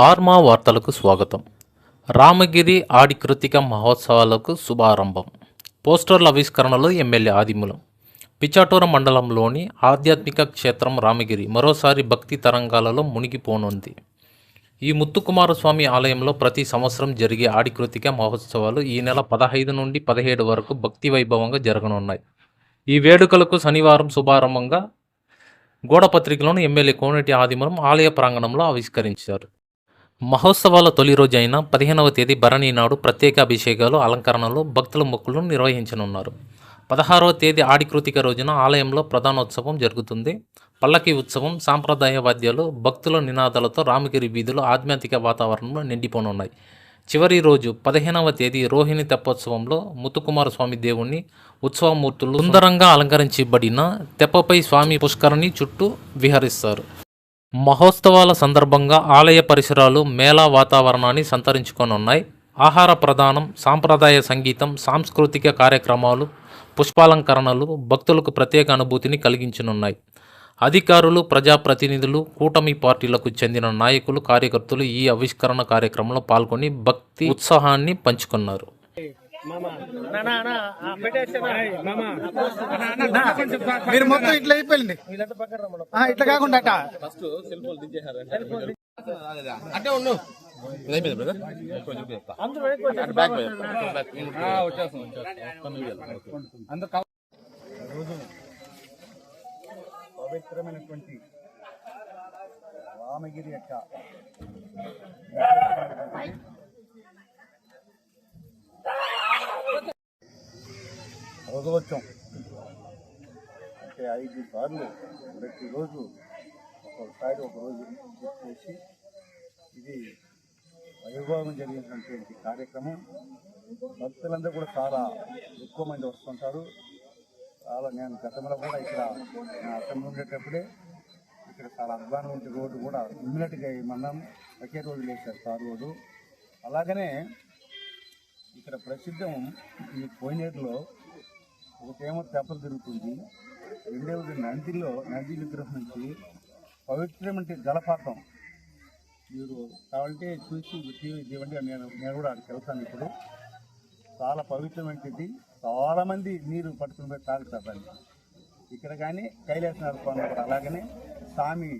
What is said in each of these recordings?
ఆర్మా వార్తలకు స్వాగతం. రామగిరి ఆడి కృతిక మహోత్సవాలకు శుభారంభం. పోస్టర్ల ఆవిష్కరణలో ఎమ్మెల్యే ఆదిమూలం. పిచాటూర మండలంలోని ఆధ్యాత్మిక క్షేత్రం రామగిరి మరోసారి భక్తి తరంగాలలో మునిగిపోనుంది. ఈ ముత్తుకుమారస్వామి ఆలయంలో ప్రతి సంవత్సరం జరిగే ఆడి కృతిక మహోత్సవాలు ఈ నెల పదహైదు నుండి పదిహేడు వరకు భక్తి వైభవంగా జరగనున్నాయి. ఈ వేడుకలకు శనివారం శుభారంభంగా గోడపత్రికలను ఎమ్మెల్యే కోనేటి ఆదిమూలం ఆలయ ప్రాంగణంలో ఆవిష్కరించారు. మహోత్సవాల తొలి రోజు అయిన పదిహేనవ తేదీ భరణి నాడు ప్రత్యేక అభిషేకాలు అలంకరణలు భక్తుల మొక్కులను నిర్వహించనున్నారు. పదహారవ తేదీ ఆడికృతిక రోజున ఆలయంలో ప్రధానోత్సవం జరుగుతుంది. పల్లకి ఉత్సవం సాంప్రదాయ వాద్యాలు భక్తుల నినాదాలతో రామగిరి వీధులు ఆధ్యాత్మిక వాతావరణంలో నిండిపోనున్నాయి. చివరి రోజు పదిహేనవ తేదీ రోహిణి తెప్పోత్సవంలో ముత్తుకుమార స్వామి దేవుణ్ణి ఉత్సవమూర్తులు సుందరంగా అలంకరించబడిన తెప్పపై స్వామి పుష్కరిణి చుట్టూ విహరిస్తారు. మహోత్సవాల సందర్భంగా ఆలయ పరిసరాలు మేళా వాతావరణాన్ని సంతరించుకొనున్నాయి. ఆహార ప్రదానం సాంప్రదాయ సంగీతం సాంస్కృతిక కార్యక్రమాలు పుష్పాలంకరణలు భక్తులకు ప్రత్యేక అనుభూతిని కలిగించనున్నాయి. అధికారులు ప్రజాప్రతినిధులు కూటమి పార్టీలకు చెందిన నాయకులు కార్యకర్తలు ఈ ఆవిష్కరణ కార్యక్రమంలో పాల్గొని భక్తి ఉత్సాహాన్ని పంచుకున్నారు. మీరు మొత్తం ఇట్లా అయిపోయింది. ఇట్లా కాకుండా అట్ట. అంటే ఉండు. బ్రదర్ పవిత్రమైనటువంటి రామగిరి యొక్క రథోత్సవం అంటే ఐదు సార్లు ప్రతిరోజు ఒక్కొక్కసారి ఒక రోజు చేసి ఇది వైభవం జరిగినటువంటి కార్యక్రమం. భక్తులందరూ కూడా చాలా ఎక్కువ మంది వస్తుంటారు. చాలా నేను గతంలో కూడా ఇక్కడ నా అసెంబ్లీ ఉండేటప్పుడే ఇక్కడ చాలా అద్భుతం ఉంటే రోడ్డు కూడా ఇమ్మీడియట్గా మనం ఒకే రోజు వేశారు సార్ రోడ్డు. అలాగనే ఇక్కడ ప్రసిద్ధం ఈ కోనేరులో ఒకటేమో తెప్పలు తిరుగుతుంది. రెండవది నందిలో నంది విగ్రహం నుంచి పవిత్రమంటే జలపాతం. మీరు కావాలంటే చూసి ఇవ్వండి. నేను నేను కూడా అక్కడికి వెళ్తాను ఇప్పుడు. చాలా పవిత్రమైనది. చాలా మంది నీరు పట్టుకుని పోయి తాగుతారు దాన్ని ఇక్కడ కానీ కైలాసనాథ స్వామి కూడా అలాగనే స్వామి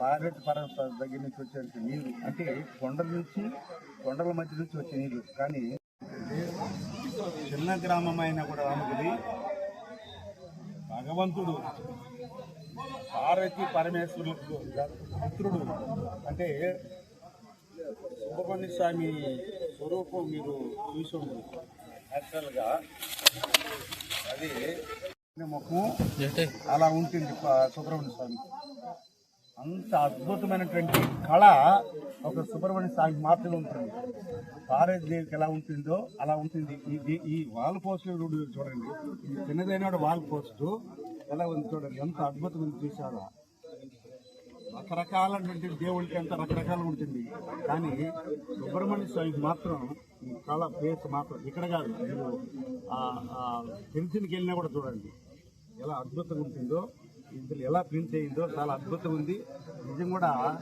పార్వతి పరమేశ్వర దగ్గర నుంచి వచ్చే నీరు. అంటే కొండల నుంచి కొండల మధ్య నుంచి వచ్చే నీరు. కానీ చిన్న గ్రామం అయినా కూడా రామగిరి భగవంతుడు పార్వతి పరమేశ్వరులకు పుత్రుడు. అంటే సుబ్రహ్మణ్య స్వామి స్వరూపం మీరు చూసి ఉండదు యాక్చువల్గా అది ముఖం అలా ఉంటుంది సుబ్రహ్మణ్య స్వామి. అంత అద్భుతమైనటువంటి కళ ఒక సుబ్రహ్మణ్య స్వామికి మాత్రమే ఉంటుంది. పార్వతి దేవికి ఎలా ఉంటుందో అలా ఉంటుంది. ఇది ఈ వాల్ పోస్ట్ చూడండి. ఈ చిన్నదైన వాల్ పోస్ట్ ఎలా ఉంది చూడండి. ఎంత అద్భుతమైన చూసారా రకరకాలైనటువంటి దేవుడికి అంత రకరకాలు ఉంటుంది. కానీ సుబ్రహ్మణ్య స్వామికి మాత్రం ఈ కళ ప్లేస్ మాత్రం ఇక్కడ కాదు. మీరు తెలిసినకి వెళ్ళినా కూడా చూడండి. ఎలా అద్భుతంగా ఉంటుందో ఇందులో ఎలా ప్రింట్ అయిందో చాలా అద్భుతం ఉంది. నిజం కూడా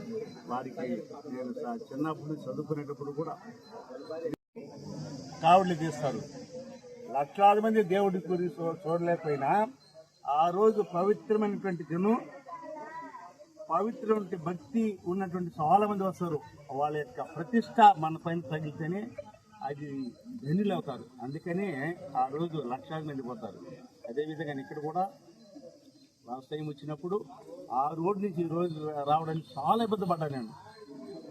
వారికి నేను చిన్నప్పుడు చదువుకునేటప్పుడు కూడా కావుళ్ళు తీస్తారు. లక్షలాది మంది దేవుడి గురించి చూ- చూడలేకపోయినా ఆ రోజు పవిత్రమైనటువంటి దినం పవిత్రమైన భక్తి ఉన్నటువంటి చాలా మంది వస్తారు. వాళ్ళ యొక్క ప్రతిష్ట మన పైన తగిలితేనే అది ధనులు అవుతారు. అందుకనే ఆ రోజు లక్షలాది మంది పోతారు. అదేవిధంగా ఇక్కడ కూడా లాస్ట్ టైం వచ్చినప్పుడు ఆ రోడ్ నుంచి రోజు రావడానికి చాలా ఇబ్బంది పడ్డాను నేను.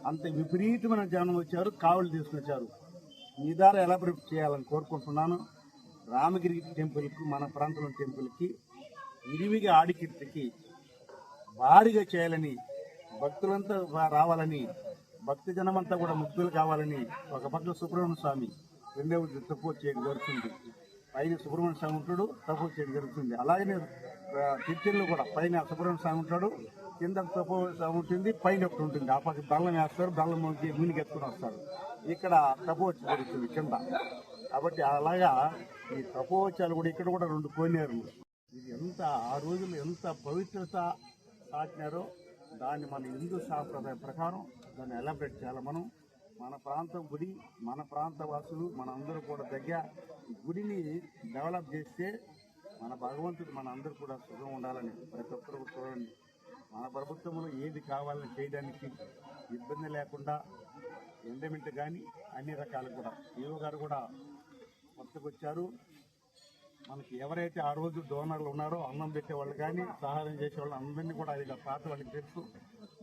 అంత విపరీతమైన జనం వచ్చారు కావులు తీసుకొచ్చారు. మీ ద్వారా ఎలా ప్రిపేర్ చేయాలని కోరుకుంటున్నాను. రామగిరి టెంపుల్కి మన ప్రాంతంలో టెంపుల్కి ఇరివిగా ఆడికిర్తికి భారీగా చేయాలని భక్తులంతా రావాలని భక్తి జనమంతా కూడా ముక్తులు కావాలని ఒక పక్క సుబ్రహ్మణ్య స్వామి రెండవ తప్పు చేయడం జరుగుతుంది. పైన సుబ్రహ్మణ్య స్వామి ఉంటాడు తప్పు చేయడం జరుగుతుంది. అలాగనే ఆ, కూడా పైన సుబ్రహ్మణ్య స్వామి ఉంటాడు. కింద తప్పు స్వామి ఉంటుంది పైన ఒకటి ఉంటుంది. ఆ పక్క బల్లం వేస్తారు బల్లం మునిగి ఎత్తుకుని వస్తారు. ఇక్కడ తపోవచ్చి జరుగుతుంది కింద. కాబట్టి అలాగా ఈ తపోవచ్చాలు కూడా ఇక్కడ కూడా రెండు కోనేరులు ఇది ఎంత ఆ రోజుల్లో ఎంత పవిత్రత సాటినారో దాన్ని మన హిందూ సాంప్రదాయం ప్రకారం దాన్ని ఎలాబరేట్ చేయాలి మనం. మన ప్రాంతం గుడి మన ప్రాంత వాసులు మన అందరూ కూడా దగ్గర గుడిని డెవలప్ చేస్తే మన భగవంతుడు మన అందరూ కూడా సుఖం ఉండాలని ప్రతి ఒక్కరు చూడండి. మన ప్రభుత్వంలో ఏది కావాలని చేయడానికి ఇబ్బంది లేకుండా ఎండమెంట్ కానీ అన్ని రకాలు కూడా. ఈవో గారు కూడా కొత్తకొచ్చారు మనకి ఎవరైతే ఆ రోజు డోనర్లు ఉన్నారో అన్నం పెట్టేవాళ్ళు కానీ సహాయం చేసేవాళ్ళు అందరినీ కూడా అది పాత వాళ్ళకి తెలుసు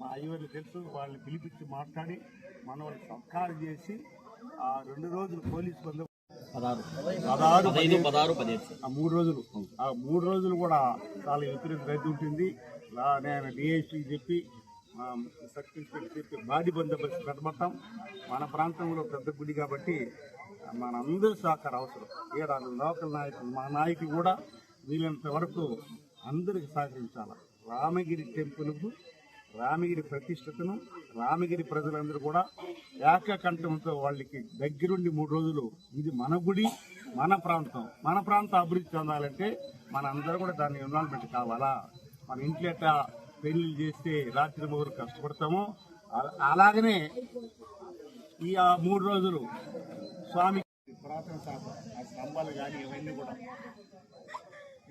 మా అయ్యవారికి తెలుసు వాళ్ళని పిలిపించి మాట్లాడి మన వాళ్ళకి సత్కారం చేసి ఆ రెండు రోజులు పోలీసు బంధు పదహారు. పదహారు పదిహేడు ఆ మూడు రోజులు. ఆ మూడు రోజులు కూడా చాలా విపరీత రద్దీ ఉంటుంది. నేను డిఎస్పీ చెప్పి ఇన్స్పెక్టర్ చెప్పి బాడీ బందోబస్తు పెట్టబడతాం మన ప్రాంతంలో పెద్ద గుడి కాబట్టి మన అందరూ సహకారం అవసరం. ఈడ లోకల్ నాయకులు మా నాయకులు కూడా వీలైనంత వరకు అందరికి సహకరించాలి? రామగిరి టెంపుల్కు రామగిరి ప్రతిష్టతను రామగిరి ప్రజలందరూ కూడా ఏకకంఠంతో వాళ్ళకి దగ్గరుండి మూడు రోజులు ఇది మన గుడి మన ప్రాంతం. మన ప్రాంతం అభివృద్ధి చెందాలంటే మన అందరూ కూడా దాన్ని ఇన్వాల్వ్మెంట్ కావాలా? మన ఇంట్లో పెళ్ళి చేస్తే రాత్రి మూడు కష్టపడతాము? అలా- అలాగనే ఈ ఆ మూడు రోజులు స్వామి పురాతన శాఖ ఆ స్తంభాలు కానీ ఇవన్నీ కూడా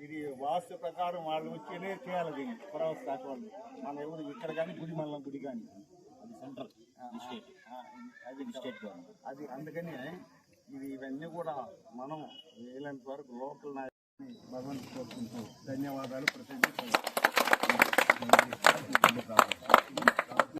ఇది వాస్తు ప్రకారం వాళ్ళు వచ్చేనే చేయాలి దీన్ని. పురావస్తు శాఖ వాళ్ళు. మన ఎవరు ఇక్కడ కానీ గుడి మల్లం గుడి కానీ. అది సెంట్రల్. అది స్టేట్ అది అందుకని ఇది ఇవన్నీ కూడా మనం వీలైనంత వరకు లోకల్ నాయకుని భగవంతు కోరుకుంటూ ధన్యవాదాలు. ప్రతి